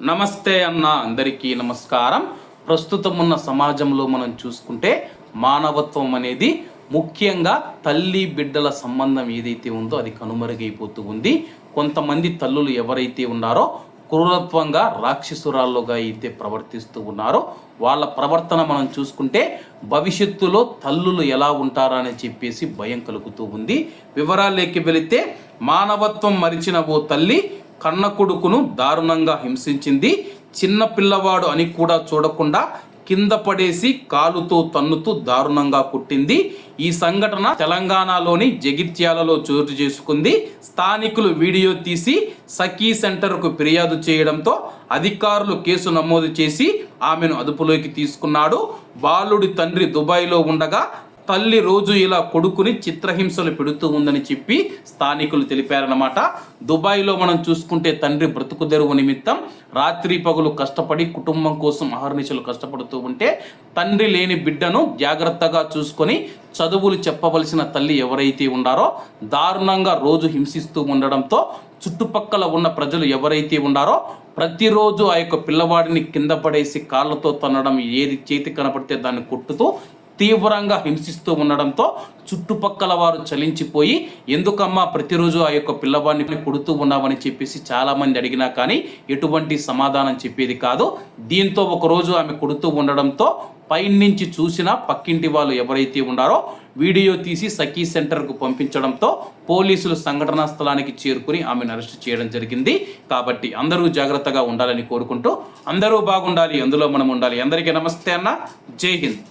నమస్తే అన్న అందరికీ నమస్కారం. ప్రస్తుతం ఉన్న సమాజంలో మనం చూసుకుంటే మానవత్వం అనేది ముఖ్యంగా తల్లి బిడ్డల సంబంధం ఏదైతే ఉందో అది కనుమరుగైపోతూ ఉంది. కొంతమంది తల్లులు ఎవరైతే ఉన్నారో క్రూరత్వంగా రాక్షసురాల్లోగా అయితే ప్రవర్తిస్తూ ఉన్నారో వాళ్ళ ప్రవర్తన మనం చూసుకుంటే భవిష్యత్తులో తల్లులు ఎలా ఉంటారని చెప్పేసి భయం కలుగుతూ ఉంది. వివరాలేకి వెళితే మానవత్వం మరిచిన ఓ తల్లి కన్న కొడుకును దారుణంగా హింసించింది. చిన్న పిల్లవాడు అని కూడా చూడకుండా కింద పడేసి కాలుతో తన్నుతూ దారుణంగా కుట్టింది. ఈ సంఘటన తెలంగాణలోని జగిత్యాలలో చోటు చేసుకుంది. స్థానికులు వీడియో తీసి సఖీ సెంటర్కు ఫిర్యాదు చేయడంతో అధికారులు కేసు నమోదు చేసి ఆమెను అదుపులోకి తీసుకున్నాడు. బాలుడి తండ్రి దుబాయ్లో ఉండగా తల్లి రోజు ఇలా కొడుకుని చిత్రహింసలు పెడుతూ ఉందని చెప్పి స్థానికులు తెలిపారనమాట దుబాయ్లో మనం చూసుకుంటే తండ్రి బ్రతుకు తెరువు నిమిత్తం రాత్రి పగులు కష్టపడి కుటుంబం కోసం అహర్నిశలు కష్టపడుతూ ఉంటే తండ్రి లేని బిడ్డను జాగ్రత్తగా చూసుకొని చదువులు చెప్పవలసిన తల్లి ఎవరైతే ఉండారో దారుణంగా రోజు హింసిస్తూ ఉండడంతో చుట్టుపక్కల ఉన్న ప్రజలు ఎవరైతే ఉండారో ప్రతిరోజు ఆ యొక్క పిల్లవాడిని కింద పడేసి కాళ్ళతో తన్నడం ఏది చేతి కనపడితే దాన్ని కొట్టుతూ తీవ్రంగా హింసిస్తూ ఉండడంతో చుట్టుపక్కల వారు చలించిపోయి ఎందుకమ్మా ప్రతిరోజు ఆ యొక్క పిల్లవాడిని కొడుతూ ఉన్నామని చెప్పేసి చాలామంది అడిగినా కానీ ఎటువంటి సమాధానం చెప్పేది కాదు. దీంతో ఒకరోజు ఆమె కొడుతూ ఉండడంతో పైనుంచి చూసిన పక్కింటి వాళ్ళు ఎవరైతే ఉన్నారో వీడియో తీసి సఖీ సెంటర్కు పంపించడంతో పోలీసులు సంఘటనా స్థలానికి చేరుకుని ఆమెను అరెస్ట్ చేయడం జరిగింది. కాబట్టి అందరూ జాగ్రత్తగా ఉండాలని కోరుకుంటూ అందరూ బాగుండాలి అందులో మనం ఉండాలి. అందరికీ నమస్తే అన్న. జై హింద్.